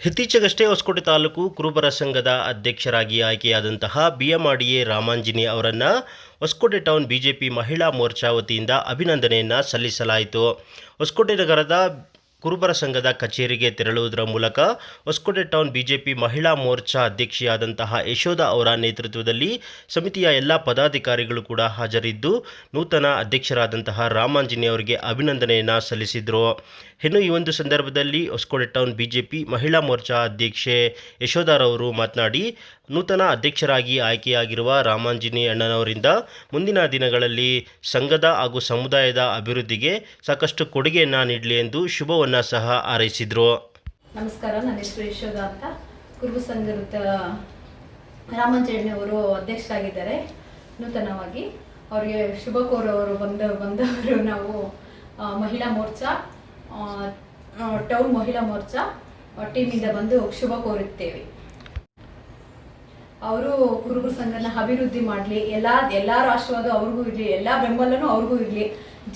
ಇತ್ತೀಚೆಗಷ್ಟೇ ಹೊಸಕೋಟೆ ತಾಲೂಕು ಕುರುಬರ ಸಂಘದ ಅಧ್ಯಕ್ಷರಾಗಿ ಆಯ್ಕೆಯಾದಂತಹ ಬಿಎಂಆರ್ಡಿಎ ರಾಮಾಂಜಿನಿ ಅವರನ್ನು ಹೊಸಕೋಟೆ ಟೌನ್ ಬಿಜೆಪಿ ಮಹಿಳಾ ಮೋರ್ಚಾ ವತಿಯಿಂದ ಅಭಿನಂದನೆಯನ್ನು ಸಲ್ಲಿಸಲಾಯಿತು. ಹೊಸಕೋಟೆ ನಗರದ ಕುರುಬರ ಸಂಘದ ಕಚೇರಿಗೆ ತೆರಳುವುದರ ಮೂಲಕ ಹೊಸಕೋಟೆ ಟೌನ್ ಬಿಜೆಪಿ ಮಹಿಳಾ ಮೋರ್ಚಾ ಅಧ್ಯಕ್ಷೆಯಾದಂತಹ ಯಶೋಧ ಅವರ ನೇತೃತ್ವದಲ್ಲಿ ಸಮಿತಿಯ ಎಲ್ಲ ಪದಾಧಿಕಾರಿಗಳು ಕೂಡ ಹಾಜರಿದ್ದು, ನೂತನ ಅಧ್ಯಕ್ಷರಾದಂತಹ ರಾಮಾಂಜಿನಿ ಅವರಿಗೆ ಅಭಿನಂದನೆಯನ್ನು ಸಲ್ಲಿಸಿದರು. ಇನ್ನು ಈ ಒಂದು ಸಂದರ್ಭದಲ್ಲಿ ಹೊಸಕೋಟೆ ಟೌನ್ ಬಿಜೆಪಿ ಮಹಿಳಾ ಮೋರ್ಚಾ ಅಧ್ಯಕ್ಷೆ ಯಶೋಧರವರು ಮಾತನಾಡಿ, ನೂತನ ಅಧ್ಯಕ್ಷರಾಗಿ ಆಯ್ಕೆಯಾಗಿರುವ ರಾಮಾಂಜಿನಿ ಅಣ್ಣನವರಿಂದ ಮುಂದಿನ ದಿನಗಳಲ್ಲಿ ಸಂಘದ ಹಾಗೂ ಸಮುದಾಯದ ಅಭಿವೃದ್ಧಿಗೆ ಸಾಕಷ್ಟು ಕೊಡುಗೆಯನ್ನು ನೀಡಲಿ ಎಂದು ಶುಭವನ್ನು ಸಹ ಹಾರೈಸಿದರು ನಮಸ್ಕಾರ, ನನ್ನ ಹೆಸರು ಯಶೋಧ ಅಂತ. ಕುರುಬು ಸಂಘದ ಅವರು ಅಧ್ಯಕ್ಷರಾಗಿದ್ದಾರೆ. ನೂತನವಾಗಿ ಅವರಿಗೆ ಶುಭ ಕೋರವರು ಬಂದ, ಬಂದವರು ನಾವು ಮಹಿಳಾ ಮೋರ್ಚಾ ಟೌನ್ ಮಹಿಳಾ ಮೋರ್ಚಾ ಟೀಮಿಂದ ಬಂದು ಶುಭ ಕೋರುತ್ತೇವೆ. ಅವರು ಕುರುಬರ ಸಂಘನ ಅಭಿವೃದ್ಧಿ ಮಾಡಲಿ ಎಲ್ಲ ಎಲ್ಲರ ಆಶೀರ್ವಾದ ಅವ್ರಿಗೂ ಇರಲಿ ಎಲ್ಲ ಬೆಂಬಲನೂ ಅವ್ರಿಗೂ ಇರಲಿ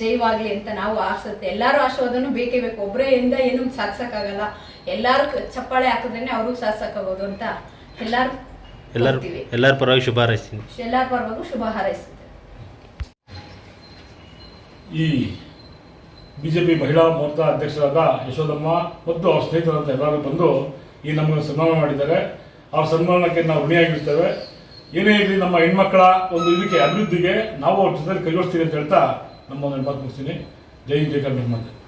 ಜೈವಾಗ್ಲಿ ಅಂತ ನಾವು ಆಸತ್ತೆ. ಎಲ್ಲರೂ ಆಶೀರ್ವಾದನೂ ಬೇಕೇ ಬೇಕು. ಒಬ್ಬರೇ ಇಂದ ಏನು ಸಾಧಿಸಕ್ಕಾಗಲ್ಲ ಎಲ್ಲರೂ ಚಪ್ಪಾಳೆ ಹಾಕಿದ್ರೇನೆ ಅವ್ರಿಗೂ ಸಾಧಿಸಕ್ಕಾಗೋದು ಅಂತ ಎಲ್ಲರೂ ಎಲ್ಲರ. ಎಲ್ಲರ ಪರವಾಗಿ ಶುಭ ಹಾರೈಸ್ತೀನಿ. ಎಲ್ಲರ ಪರವಾಗಿ ಶುಭ ಹಾರೈಸುತ್ತೆ ಈ ಬಿಜೆಪಿ ಮಹಿಳಾ ಮೋರ್ಚಾ ಅಧ್ಯಕ್ಷರಾದ ಯಶೋದಮ್ಮ ಮತ್ತು ಅವರ ಸ್ನೇಹಿತರಂತ ಎಲ್ಲರೂ ಬಂದು ಈ ನಮ್ಮನ್ನು ಸನ್ಮಾನ ಮಾಡಿದ್ದಾರೆ. ಅವ್ರ ಸನ್ಮಾನಕ್ಕೆ ನಾವು ಋಣಿಯಾಗಿರ್ತೇವೆ. ಏನೇ ಇರಲಿ ನಮ್ಮ ಹೆಣ್ಮಕ್ಕಳ ಒಂದು ಇದಕ್ಕೆ, ಅಭಿವೃದ್ಧಿಗೆ ನಾವು ಅವ್ರ ಜೊತೆ ಕೈಗೊಳಿಸ್ತೀವಿ ಅಂತ ಹೇಳ್ತಾ ನಮ್ಮ ಒಂದು ಮಾತು ಮುಗಿಸ್ತೀನಿ. ಜೈ ಜಯ ಕರ್ನಾಟಕ